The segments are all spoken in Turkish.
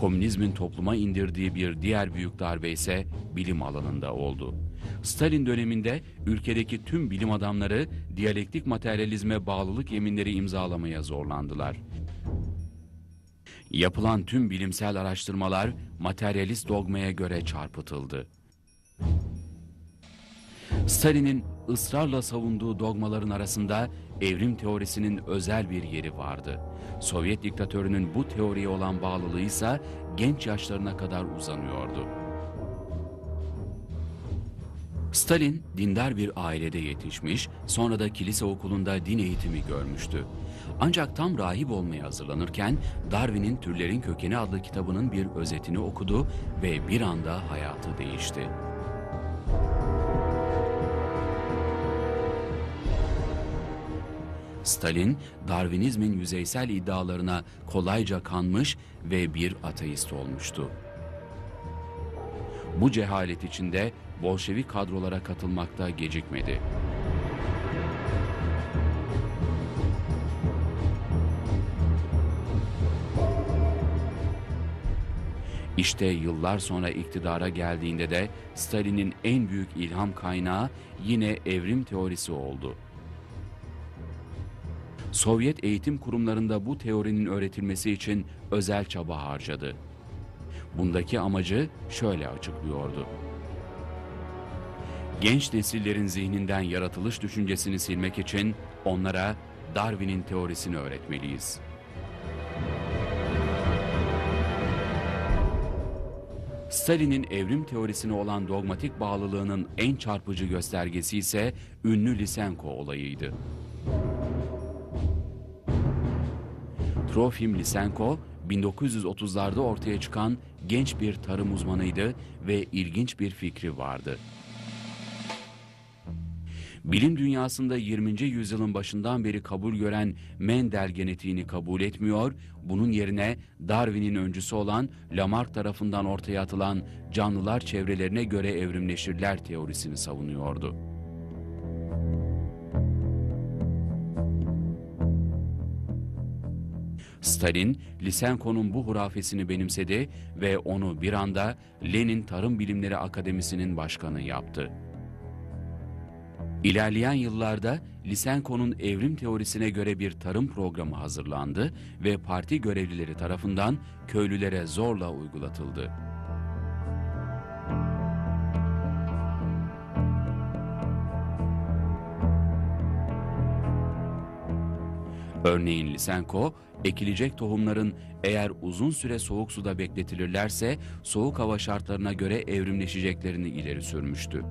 Komünizmin topluma indirdiği bir diğer büyük darbe ise bilim alanında oldu. Stalin döneminde ülkedeki tüm bilim adamları diyalektik materyalizme bağlılık yeminleri imzalamaya zorlandılar. Yapılan tüm bilimsel araştırmalar materyalist dogmaya göre çarpıtıldı. Stalin'in ısrarla savunduğu dogmaların arasında evrim teorisinin özel bir yeri vardı. Sovyet diktatörünün bu teoriye olan bağlılığı ise genç yaşlarına kadar uzanıyordu. Stalin dindar bir ailede yetişmiş, sonra da kilise okulunda din eğitimi görmüştü. Ancak tam rahip olmaya hazırlanırken Darwin'in Türlerin Kökeni adlı kitabının bir özetini okudu ve bir anda hayatı değişti. Stalin, Darwinizmin yüzeysel iddialarına kolayca kanmış ve bir ateist olmuştu. Bu cehalet içinde Bolşevik kadrolara katılmakta gecikmedi. İşte yıllar sonra iktidara geldiğinde de Stalin'in en büyük ilham kaynağı yine evrim teorisi oldu. Sovyet eğitim kurumlarında bu teorinin öğretilmesi için özel çaba harcadı. Bundaki amacı şöyle açıklıyordu. Genç nesillerin zihninden yaratılış düşüncesini silmek için onlara Darwin'in teorisini öğretmeliyiz. Stalin'in evrim teorisine olan dogmatik bağlılığının en çarpıcı göstergesi ise ünlü Lysenko olayıydı. Trofim Lysenko 1930'larda ortaya çıkan genç bir tarım uzmanıydı ve ilginç bir fikri vardı. Bilim dünyasında 20. yüzyılın başından beri kabul gören Mendel genetiğini kabul etmiyor, bunun yerine Darwin'in öncüsü olan Lamarck tarafından ortaya atılan canlılar çevrelerine göre evrimleşirler teorisini savunuyordu. Stalin, Lysenko'nun bu hurafesini benimsedi ve onu bir anda Lenin Tarım Bilimleri Akademisi'nin başkanı yaptı. İlerleyen yıllarda Lysenko'nun evrim teorisine göre bir tarım programı hazırlandı ve parti görevlileri tarafından köylülere zorla uygulatıldı. Örneğin Lysenko, ekilecek tohumların eğer uzun süre soğuk suda bekletilirlerse soğuk hava şartlarına göre evrimleşeceklerini ileri sürmüştü.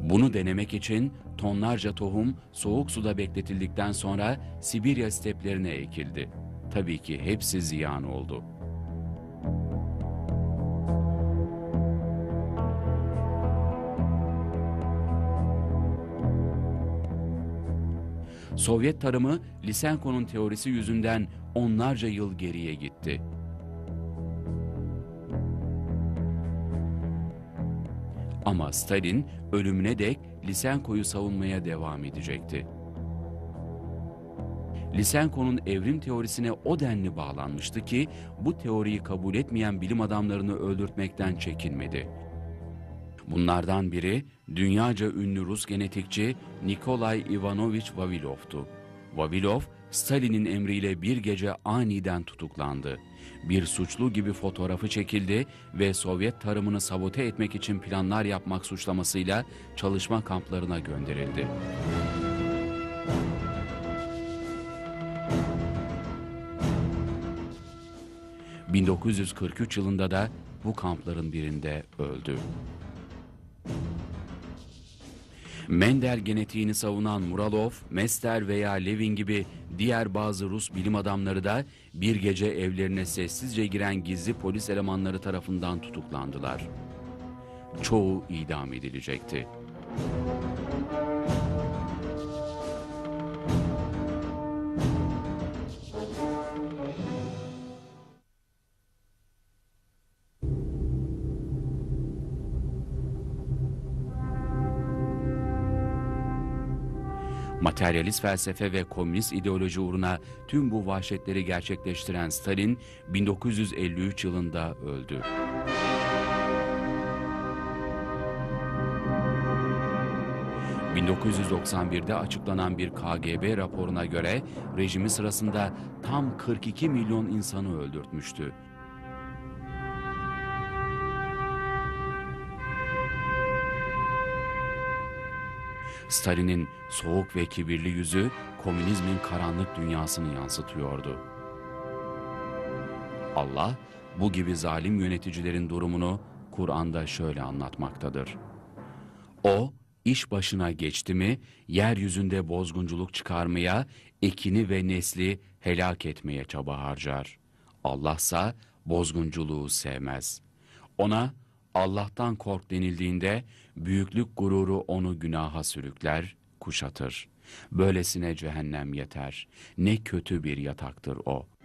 Bunu denemek için tonlarca tohum soğuk suda bekletildikten sonra Sibirya steplerine ekildi. Tabii ki hepsi ziyan oldu. Sovyet tarımı Lysenko'nun teorisi yüzünden onlarca yıl geriye gitti. Ama Stalin ölümüne dek Lysenko'yu savunmaya devam edecekti. Lysenko'nun evrim teorisine o denli bağlanmıştı ki bu teoriyi kabul etmeyen bilim adamlarını öldürtmekten çekinmedi. Bunlardan biri dünyaca ünlü Rus genetikçi Nikolay Ivanovich Vavilov'tu. Vavilov, Stalin'in emriyle bir gece aniden tutuklandı. Bir suçlu gibi fotoğrafı çekildi ve Sovyet tarımını sabote etmek için planlar yapmak suçlamasıyla çalışma kamplarına gönderildi. ...1943 yılında da bu kampların birinde öldü. Mendel genetiğini savunan Muralov, Mester veya Levin gibi diğer bazı Rus bilim adamları da bir gece evlerine sessizce giren gizli polis elemanları tarafından tutuklandılar. Çoğu idam edilecekti. Materyalist felsefe ve komünist ideoloji uğruna tüm bu vahşetleri gerçekleştiren Stalin 1953 yılında öldü. ...1991'de açıklanan bir KGB raporuna göre rejimi sırasında tam 42 milyon insanı öldürtmüştü. Stalin'in soğuk ve kibirli yüzü komünizmin karanlık dünyasını yansıtıyordu. Allah bu gibi zalim yöneticilerin durumunu Kur'an'da şöyle anlatmaktadır. O iş başına geçti mi yeryüzünde bozgunculuk çıkarmaya, ekini ve nesli helak etmeye çaba harcar. Allahsa bozgunculuğu sevmez. Ona Allah'tan kork denildiğinde büyüklük gururu onu günaha sürükler, kuşatır. Böylesine cehennem yeter. Ne kötü bir yataktır o.''